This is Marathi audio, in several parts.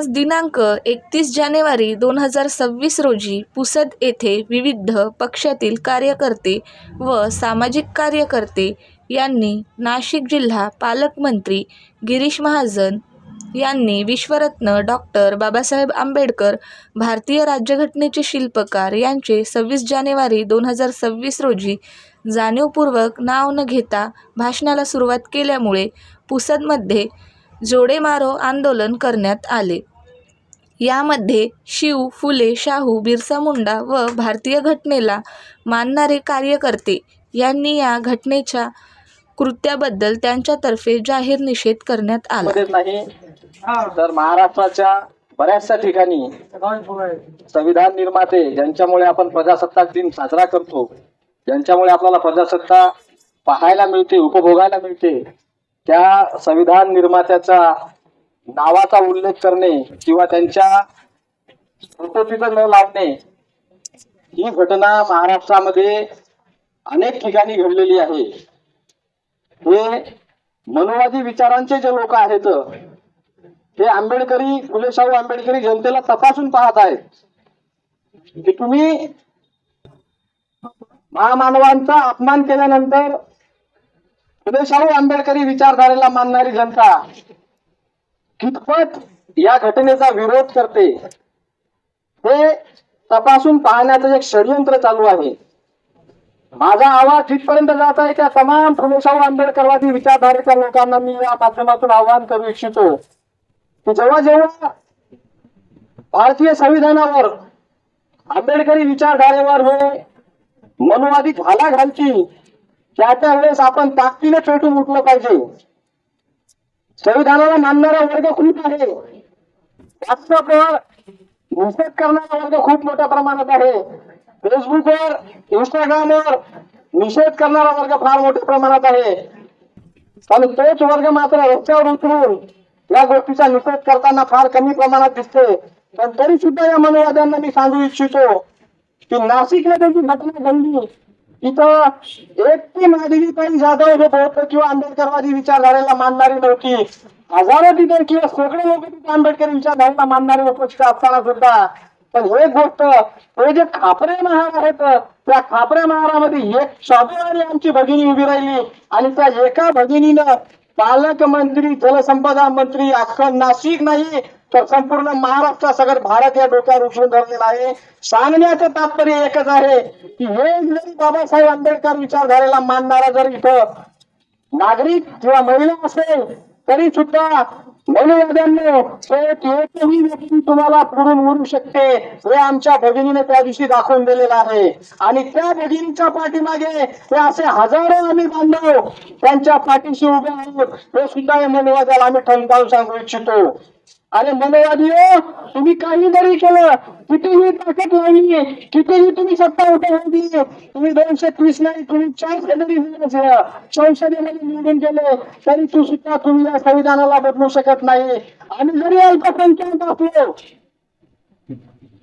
आज दिनांक एकतीस जानेवारी दोन हजार सव्वीस रोजी पुसद येथे विविध पक्षातील कार्यकर्ते व सामाजिक कार्यकर्ते यांनी नाशिक जिल्हा पालकमंत्री गिरीश महाजन यांनी विश्वरत्न डॉक्टर बाबासाहेब आंबेडकर भारतीय राज्यघटनेचे शिल्पकार यांचे सव्वीस जानेवारी दोन हजार सव्वीस रोजी जाणीवपूर्वक नाव न घेता भाषणाला सुरुवात केल्यामुळे पुसदमध्ये जोडेमारो आंदोलन करण्यात आले. यामध्ये शिव फुले शाहू बिरसा मुंडा व भारतीय घटनेला मानणारे कार्यकर्ते यांनी या घटनेच्या कृत्याबद्दल त्यांच्यातर्फे जाहीर निषेध करण्यात आला. नाही तर महाराष्ट्राच्या बऱ्याचशा ठिकाणी संविधान निर्माते ज्यांच्यामुळे आपण प्रजासत्ताक दिन साजरा करतो ज्यांच्यामुळे आपल्याला प्रजासत्ता पाहायला मिळते उपभोगायला मिळते त्या संविधान निर्मात्याचा नावाचा उल्लेख करणे किंवा त्यांच्या स्मृतीचं न लावणे ही घटना महाराष्ट्रामध्ये अनेक ठिकाणी घडलेली आहे. हे मनोवादी विचारांचे जे लोक आहेत ते आंबेडकरी फुलेशाहू आंबेडकरी जनतेला तपासून पाहत आहेत. की तुम्ही महामानवांचा अपमान केल्यानंतर फुले शाहू आंबेडकरी विचारधारेला मानणारी जनता. कितपत या घटनेचा विरोध करते हे तपासून पाहण्याचं एक षडयंत्र चालू आहे. माझा आवाज तिथपर्यंत जात आहे त्या तमाम फुलेशाहू आंबेडकरवादी विचारधारेच्या लोकांना मी या माध्यमातून आवाहन करू इच्छितो की जेव्हा जेव्हा भारतीय संविधानावर आंबेडकरी विचारधारेवर हे मनुवादी घाला घालतील त्या त्या वेळेस आपण ताकदीने पेटून उठलं पाहिजे. संविधानाला मानणारा वर्ग खूप आहे. हिंसक निषेध करणारा वर्ग खूप मोठ्या प्रमाणात आहे. फेसबुकवर इंस्टाग्रामवर निषेध करणारा वर्ग फार मोठ्या प्रमाणात आहे. पण तोच वर्ग मात्र रस्त्यावर उतरून या गोष्टीचा निषेध करताना फार कमी प्रमाणात दिसते पण तरी सुद्धा या मनोवाद्यांना मी सांगू इच्छितो की नाशिकला त्याची घटना घडली. तिथं एक ती माधवीताई जाधव हे बौद्ध किंवा आंबेडकरवादी विचारधारेला मानणारी नव्हती हजारो तिथे किंवा सगळे लोक तिथे आंबेडकर विचारधारेला मानणारे उपस्थित असताना सुद्धा. पण एक गोष्ट हे जे खापरे महार आहेत त्या खापरे महारामध्ये एक स्वाभिमानी आमची भगिनी उभी राहिली आणि त्या एका भगिनीनं पालकमंत्री जलसंपदा मंत्री अख्खं नाशिक नाही तर संपूर्ण महाराष्ट्र सगळं भारत या डोक्यावर उचलून धरलेला आहे. सांगण्याचं तात्पर्य एकच आहे की हे जरी बाबासाहेब आंबेडकर विचारधारेला मानणारा जर इथं नागरिक किंवा महिला असेल तरी सुद्धा व्यक्ती तुम्हाला पुढून उरू शकते हे आमच्या भगिनीने त्या दिवशी दाखवून दिलेलं आहे. आणि त्या भगिनीच्या पाठीमागे ते असे हजारो आम्ही बांधव त्यांच्या पाठीशी उभे आहोत. हे सुद्धा या मनोवादाला आम्ही ठणकावून सांगू इच्छितो. अरे मनोवादी हो, तुम्ही काही जरी केलं. कितीही ताकद लावली कितीही तुम्ही सत्ता उठवली तुम्ही दोनशे तीस नाही तुम्ही चारशे जरी संसदेमध्ये निवडून गेले तरी तू सुद्धा तुम्ही या संविधानाला बदलू शकत नाही. आणि जरी अल्पसंख्याक असलो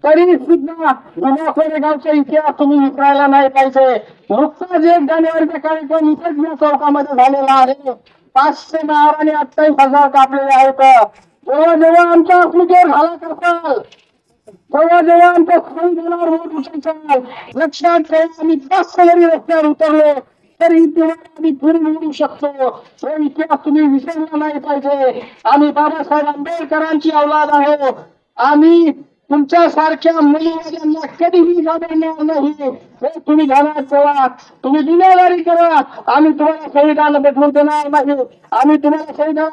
तरी सुद्धा जुना गावचा इतिहास तुम्ही विसरायला नाही पाहिजे. नुकताच एक जानेवारीचा कार्यक्रम इथेच या चौकामध्ये झालेला आहे. पाचशे नार आणि अठ्ठावीस हजार कापलेले आहेत. जेव्हा जेव्हा आमच्या अस्मितेवर घाला करताल तेव्हा जेव्हा आमच्या संविधानावर वोट उचलताल लक्षात ठेवा आम्ही जास्त जरी रस्त्यावर उतरलो तरी तेव्हा आम्ही फिरून मिळू शकतो. तो इतिहास तुम्ही विसरला नाही पाहिजे. आम्ही बाबासाहेब आंबेडकरांची अवलाद आहोत. आम्ही तुमच्या सारख्या मुलीवाद्यांना कधीही घाबरणार नाही. हे तुम्ही घालात ठेवा. तुम्ही गुन्हेगारी करा. आम्ही तुम्हाला शहीदाला बदलून देणार नाही. आम्ही तुम्हाला शहीदाला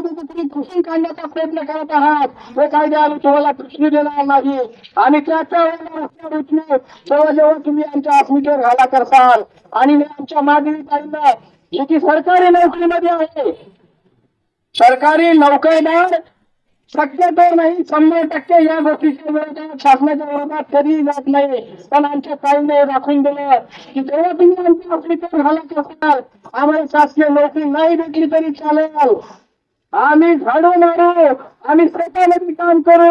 तुम्ही खुशी काढण्याचा प्रयत्न करत आहात. हे कायदे आम्ही तुम्हाला खुशी देणार नाही. आणि त्याच्या वेळेला रस्त्यावर जेव्हा तुम्ही आमच्या अस्मितेवर घाला करताल आणि मी आमच्या मागणी ताईंना जी की सरकारी नोकरीमध्ये आहे सरकारी नोकरदार शक्यतो नाही शंभर टक्के या गोष्टीच्या विरोधात शासनाच्या विरोधात कधी जात नाही. पण आमच्या ताईने दाखवून दिलं की जेव्हा तुम्ही आमच्या ऑफिसर घालत असाल आम्हाला शासकीय नोकरी नाही भेटली तरी चालेल. आम्ही झाडू मारू आम्ही शेतामध्ये काम करू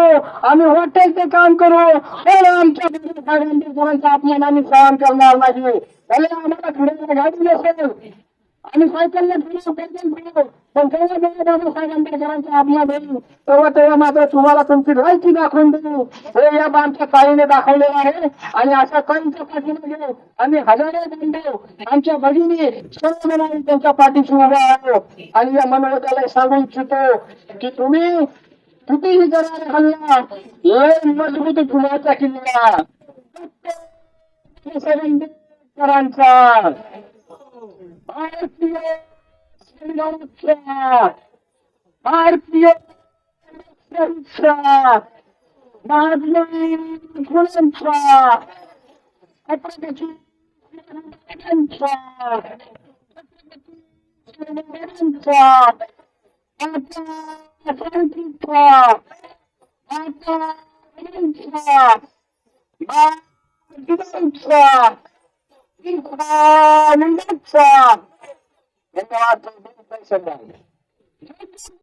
आम्ही हॉटेलचं काम करू. पण आमच्या आंबेडकरांचा अपमान आम्ही सहन करणार नाही. भले आम्हाला गाडी नसेल आणि सायकलला फिरव पेट्रोल फिरव पण तेव्हा जेव्हा बाबासाहेब आंबेडकरांचा आपला देऊ तेव्हा तेव्हा मात्र तुम्हाला तुमची लायकी दाखवून देऊ हे या आमच्या काळीने दाखवलेलं आहे. आणि अशा काहींच्या पाठीमागे आम्ही हजारो बांधव आमच्या बहिणी सर्व मिळून त्यांच्या पाठीशी उभा आहोत. आणि या मनोगताला सांगू इच्छितो की तुम्ही कितीही जरा हल्ला लय मजबूत गुन्ह्याचा किल्ला. करांचा भारतीय संविधानाचा भारतीय संविधानाचा and there are domain based on that.